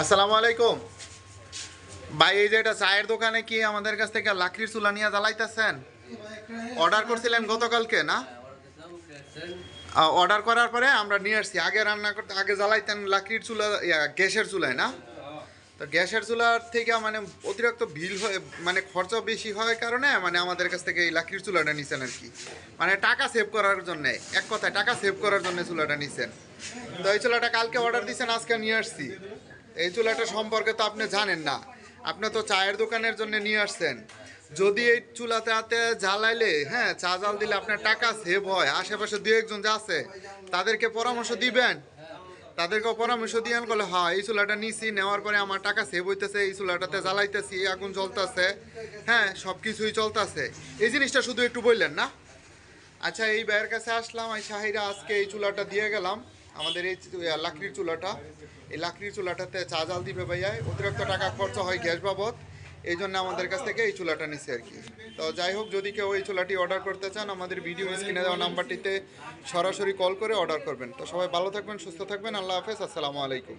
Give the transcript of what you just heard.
আসসালামু আলাইকুম। ভাই, এই যে এটা চায়ের দোকানে কি আমাদের কাছ থেকে লাকড়ির চুলা নিয়ে জ্বালাইতেছেন? অর্ডার করছিলেন গতকালকে, না? অর্ডার করার পরে আমরা নিয়ে আসছি। আগে রান্না করতে আগে জ্বালাইতেন লাকড়ির চুলা গ্যাসের চুলায়, না? তো গ্যাসের চুলার থেকে মানে অতিরিক্ত বিল হয়ে মানে খরচা বেশি হয় কারণে মানে আমাদের কাছ থেকে এই লাকড়ির চুলাটা নিছেন আর কি মানে টাকা সেভ করার জন্য, এক কথায় টাকা সেভ করার জন্য চুলাটা নিছেন। তো এই চুলাটা কালকে অর্ডার দিয়েছেন আজকে নিয়ে আসছি। এই চুলাটা সম্পর্কে তো আপনি জানেন না। আপনি তো চায়ের দোকানের জন্য নিয়ে আসছেন। যদি এই চুলাতে হাতে জ্বালাইলে হ্যাঁ চা জাল দিলে আপনার টাকা সেভ হয়, আশেপাশে দু একজন যা আছে, তাদেরকে পরামর্শ দিবেন? তাদেরকেও পরামর্শ দিয়ে বলে হ্যাঁ এই চুলাটা নিছি, নেওয়ার পরে আমার টাকা সেভ হইতেছে, এই চুলাটাতে জ্বালাইতেছি আগুন জ্বলতেছে। হ্যাঁ সব কিছুই চলতেছে। এই জিনিসটা শুধু একটু বললেন না? আচ্ছা এই ভাইয়ের কাছে আসলাম, এই শাহিরা আজকে এই চুলাটা দিয়ে গেলাম। আমাদের এই লাকড়ির চুলাটা, এই লাকড়ির চুলাটাতে চা জাল দিবে ভাইয়া, অতিরিক্ত টাকা খরচা হয় গ্যাস বাবদ, এই জন্য আমাদের কাছ থেকে এই চুলাটা নিচ্ছে আর কি। তো যাই হোক, যদি কেউ এই চুলাটি অর্ডার করতে চান, আমাদের ভিডিও স্ক্রিনে দেওয়া নাম্বারটিতে সরাসরি কল করে অর্ডার করবেন। তো সবাই ভালো থাকবেন, সুস্থ থাকবেন, আল্লাহ হাফেজ, আসসালামু আলাইকুম।